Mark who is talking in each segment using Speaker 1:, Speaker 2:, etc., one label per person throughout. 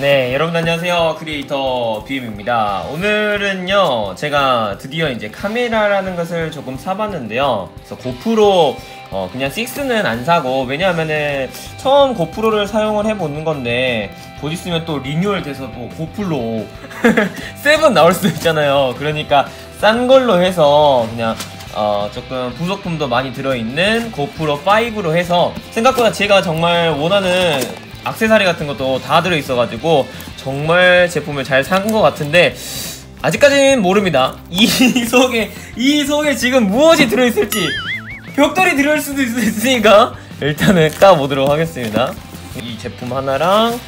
Speaker 1: 네, 여러분 안녕하세요. 크리에이터 BM입니다. 오늘은요, 제가 드디어 이제 카메라라는 것을 조금 사봤는데요. 그래서 고프로, 어, 그냥 6는 안 사고, 왜냐하면은 처음 고프로를 사용을 해보는 건데, 곧 있으면 또 리뉴얼 돼서 또 고프로 7 나올 수도 있잖아요. 그러니까 싼 걸로 해서 그냥 어, 조금 부속품도 많이 들어있는 고프로 5로 해서 생각보다 제가 정말 원하는 악세사리 같은 것도 다 들어있어가지고 정말 제품을 잘 산 것 같은데 아직까지는 모릅니다. 이 속에 이 속에 지금 무엇이 들어있을지 벽돌이 들어올 수도 있- 있으니까 일단은 까보도록 하겠습니다. 이 제품 하나랑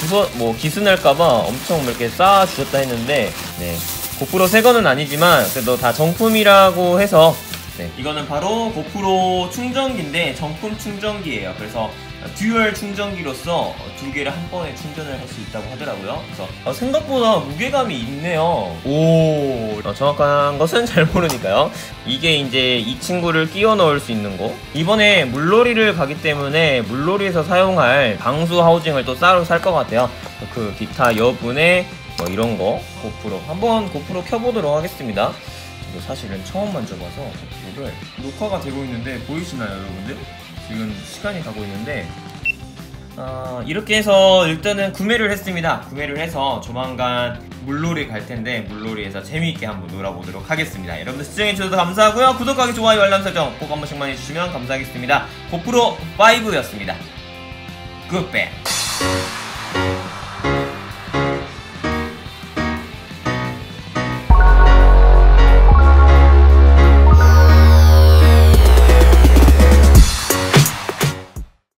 Speaker 1: 주소 뭐 기스날까봐 엄청 이렇게 쌓아 주셨다 했는데 네 고프로 새 거는 아니지만 그래도 다 정품이라고 해서 네 이거는 바로 고프로 충전기인데 정품 충전기예요. 그래서 듀얼 충전기로서 두 개를 한 번에 충전을 할 수 있다고 하더라고요. 그래서 어, 생각보다 무게감이 있네요. 오 어, 정확한 것은 잘 모르니까요. 이게 이제 이 친구를 끼워 넣을 수 있는 거. 이번에 물놀이를 가기 때문에 물놀이에서 사용할 방수 하우징을 또 따로 살 것 같아요. 그 기타 여분의 뭐 이런 거 고프로 한번 고프로 켜보도록 하겠습니다. 사실은 처음 만져봐서 이거를 녹화가 되고 있는데 보이시나요, 여러분들? 지금 시간이 가고 있는데 어, 이렇게 해서 일단은 구매를 했습니다. 구매를 해서 조만간 물놀이 갈 텐데 물놀이에서 재미있게 한번 놀아보도록 하겠습니다. 여러분들 시청해주셔서 감사하고요. 구독하기, 좋아요, 알람 설정 꼭 한 번씩만 해주시면 감사하겠습니다. 고프로 5였습니다. 굿백.